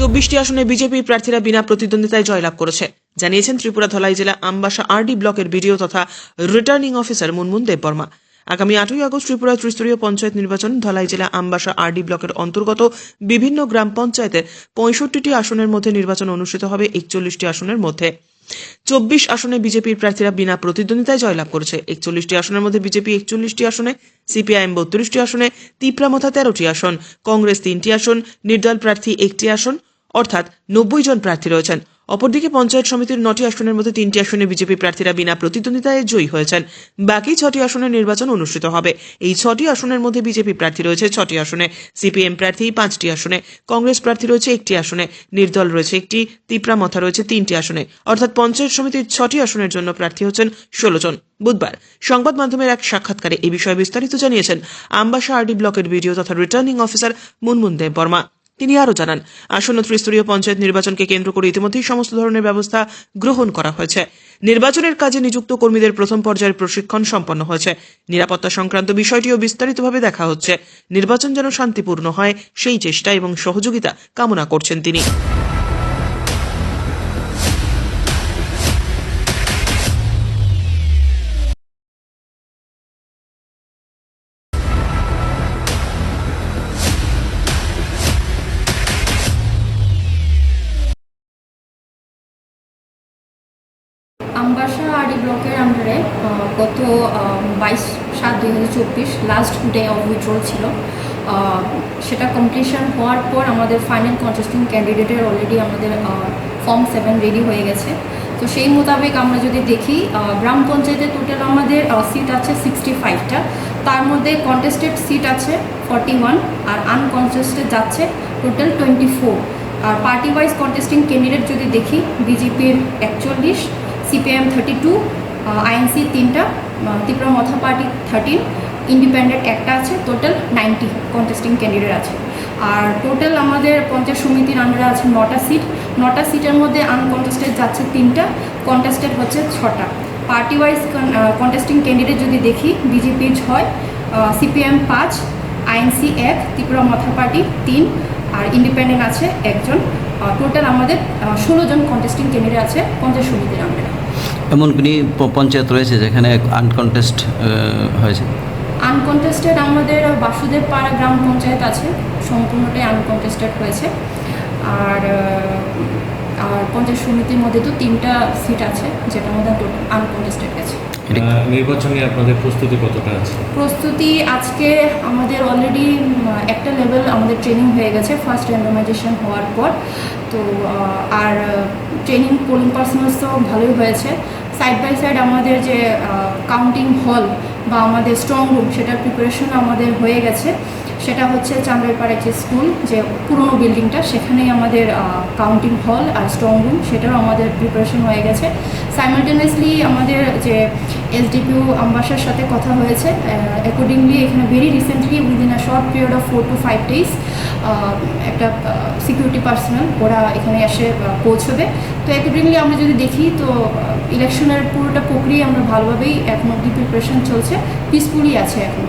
চব্বিশটি আসনে বিজেপি প্রার্থীরা বিনা প্রতিদ্বন্দ্বিতায় জয়লাভ করেছে। জানিয়েছেন ত্রিপুরা ধলাই জেলা আমবাসা আরডি ব্লকের বিডিও তথা রিটার্নিং অফিসার মুনমুন দেববর্মা আগামী আটই আগস্ট ত্রিপুরা ত্রিস্তরীয় পঞ্চায়েত নির্বাচন, ধলাই জেলা আমবাসা আরডি ব্লকের অন্তর্গত বিভিন্ন গ্রাম পঞ্চায়েতে পঁয়ষট্টিটি আসনের মধ্যে নির্বাচন অনুষ্ঠিত হবে একচল্লিশটি আসনের মধ্যে। চব্বিশ আসনে বিজেপির প্রার্থীরা বিনা প্রতিদ্বন্দ্বিতায় জয়লাভ করেছে। একচল্লিশটি আসনের মধ্যে বিজেপি একচল্লিশটি আসনে, সিপিআইএম বত্রিশটি আসনে, তিপ্রামথা তেরোটি আসন, কংগ্রেস তিনটি আসন, নির্দল প্রার্থী একটি আসন অর্থাৎ নব্বই জন প্রার্থী রয়েছেন। অপরদিকে পঞ্চায়েত সমিতির নটি আসনের মধ্যে তিনটি আসনে বিজেপি প্রার্থীরা বিনা প্রতিদ্বন্দ্বিতায় জয়ী হয়েছেন। বাকি ছটি আসনে নির্বাচন অনুষ্ঠিত হবে। এই ছটি আসনের মধ্যে বিজেপি প্রার্থী রয়েছে ছটি আসনে, সিপিএম প্রার্থী পাঁচটি আসনে, কংগ্রেস প্রার্থী রয়েছে একটি আসনে, নির্দল রয়েছে একটি, তিপ্রা মথা রয়েছে তিনটি আসনে। অর্থাৎ পঞ্চায়েত সমিতির ছটি আসনের জন্য প্রার্থী হচ্ছেন ষোলো জন। বুধবার সংবাদ মাধ্যমের এক সাক্ষাৎকারে এই বিষয়ে বিস্তারিত জানিয়েছেন। আমবাসা আরডি ব্লকের ভিডিও তথা রিটার্নিং অফিসার মুনমুন দেব বর্মা। তিনি আরও জানান, আসন্ন ত্রিস্তরীয় পঞ্চায়েত নির্বাচনকে কেন্দ্র করে ইতিমধ্যেই সমস্ত ধরনের ব্যবস্থা গ্রহণ করা হয়েছে। নির্বাচনের কাজে নিযুক্ত কর্মীদের প্রথম পর্যায়ের প্রশিক্ষণ সম্পন্ন হয়েছে। নিরাপত্তা সংক্রান্ত বিষয়টিও বিস্তারিতভাবে দেখা হচ্ছে। নির্বাচন যেন শান্তিপূর্ণ হয়, সেই চেষ্টা এবং সহযোগিতা কামনা করছেন তিনি। আমবাসা আরডি ব্লকের আন্ডারে গত বাইশ সাত দুই হাজার চব্বিশ লাস্ট ডে অফ উইথড্রল ছিল। সেটা কমপ্লিশন হওয়ার পর আমাদের ফাইনাল কন্টেস্টিং ক্যান্ডিডেটের অলরেডি আমাদের ফর্ম সেভেন রেডি হয়ে গেছে। তো সেই মোতাবেক আমরা যদি দেখি গ্রাম পঞ্চায়েতে টোটাল আমাদের সিট আছে সিক্সটি ফাইভটা তার মধ্যে কন্টেস্টেড সিট আছে ফর্টি ওয়ান আর আনকনটেস্টেড যাচ্ছে টোটাল টোয়েন্টি ফোর আর পার্টি ওয়াইজ কন্টেস্টিং ক্যান্ডিডেট যদি দেখি বিজেপির একচল্লিশ সিপিএম থার্টি টু আইএনসি তিনটা Tripura Motha party thirteen independent একটা আছে টোটাল নাইনটি কন্টেস্টিং ক্যান্ডিডেট আছে। আর টোটাল আমাদের পঞ্চায়েত সমিতির আন্ডারে আছে নটা সিট নটা সিটের মধ্যে আনকন্টেস্টেড যাচ্ছে তিনটা কন্টেস্টেড হচ্ছে ছটা। পার্টি ওয়াইজ কন্টেস্টিং ক্যান্ডিডেট যদি দেখি বিজেপি ছয় সিপিএম পাঁচ আইএনসি এক, ত্রিপুরা মথা পার্টি তিন, আর ইন্ডিপেন্ডেন্ট আছে একজন। টোটাল আমাদের ষোলো জন কন্টেস্টিং ক্যান্ডিডেট আছে পঞ্চায়েত সমিতির আন্ডারে এমন কোন পঞ্চায়েত রয়েছে যেখানে আনকনটেস্ট হয়েছে। আনকনটেস্টেড আমাদের বাসুদেব পাড়া গ্রাম পঞ্চায়েত আছে, সম্পূর্ণটাই আনকনটেস্টেড হয়েছে। আর আর পঞ্চায়েত সমিতির মধ্যে তো তিনটা সিট আছে যেটার মধ্যে আনকন্টেস্টেড আহ, নির্বাচনে আপনাদের প্রস্তুতি কতটা আছে? প্রস্তুতি আজকে আমাদের অলরেডি একটা লেভেল আমাদের ট্রেনিং হয়ে গেছে ফার্স্ট র্যান্ডমাইজেশন হওয়ার পর। তো আর ট্রেনিং পোলিং পার্সোনালস তো ভালোই হয়েছে। সাইড বাই সাইড আমাদের যে কাউন্টিং হল বা আমাদের স্ট্রং রুম সেটার প্রিপারেশন আমাদের হয়ে গেছে। সেটা হচ্ছে চান্দ্রাইপাড়ার যে স্কুল যে পুরনো বিল্ডিংটা সেখানেই আমাদের কাউন্টিং হল আর স্ট্রং রুম সেটাও আমাদের প্রিপারেশন হয়ে গেছে। সাইমালটেনিয়াসলি আমাদের যে এসডিপিও আম্বাসার সাথে কথা হয়েছে। অ্যাকর্ডিংলি এখানে very recently within a short period of four to five days একটা সিকিউরিটি পার্সোনাল ওরা এখানে এসে পৌঁছবে। তো অ্যাকর্ডিংলি আমরা যদি দেখি, তো ইলেকশনের পুরোটা প্রক্রিয়া আমরা ভালোভাবেই এখন অব্দি প্রিপারেশন চলছে। পিসফুলি আছে এখন।